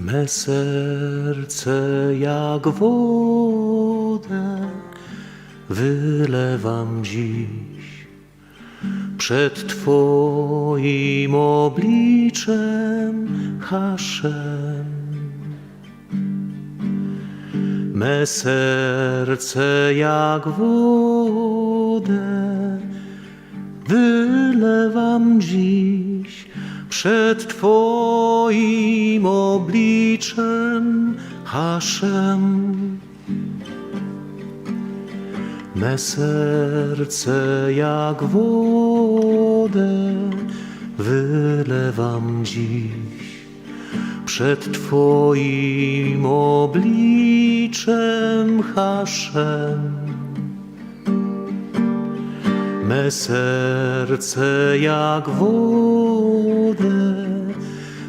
Me serce jak wodę wylewam dziś przed Twoim obliczem, Haszem. Me serce jak wodę wylewam dziś przed Twoim obliczem, Haszem. Me serce jak wodę wylewam dziś przed Twoim obliczem, Haszem. Me serce jak wodę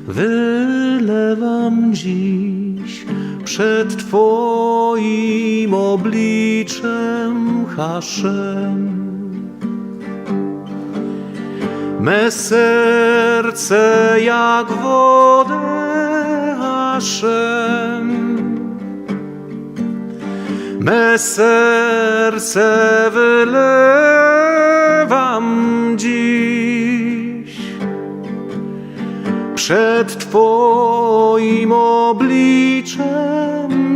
wylewam dziś przed Twoim obliczem, Haszem. Me serce jak wodę, Haszem. Me serce wylewam przed Twoim obliczem,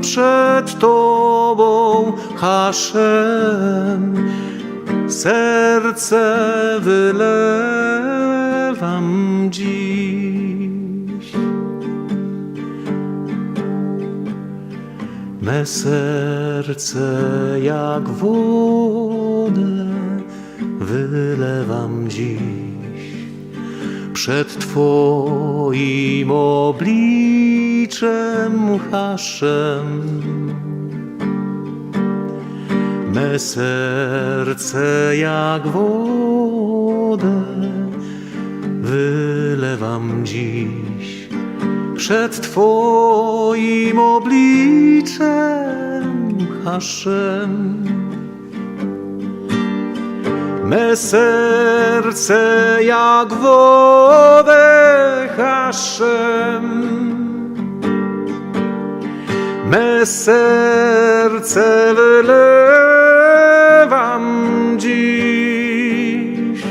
przed Tobą, Haszem. Serce wylewam dziś. Me serce jak wodę wylewam dziś przed Twoim obliczem, Haszem. Me serce jak wodę wylewam dziś przed Twoim obliczem, Haszem. Me serce jak wodę, Haszem. Me serce wylewam dziś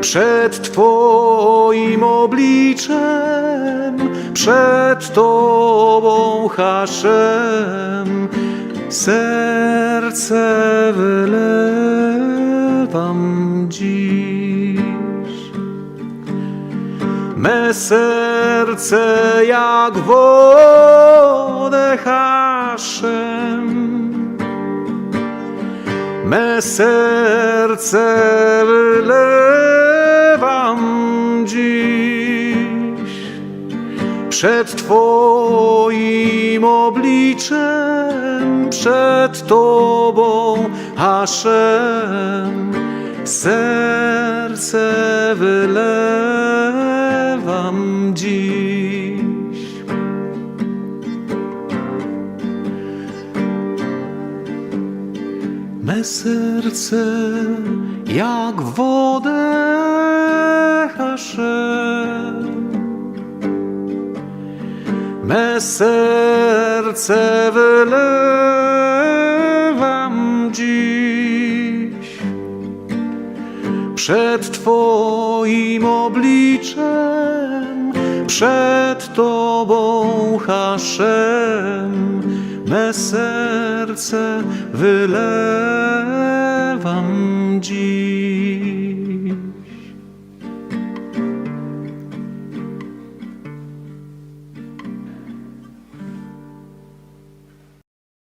przed Twoim obliczem, przed Tobą, Haszem. Serce wylewam dziś. Me serce jak wodę haszem. Me serce wylewam dziś przed Twoim obliczem, przed Tobą, Haszem. Serce wylewam dziś. Me serce jak wodę Haszem. Me serce wylewam dziś przed Twoim obliczem, przed Tobą, Haszem. Me serce wylewam dziś.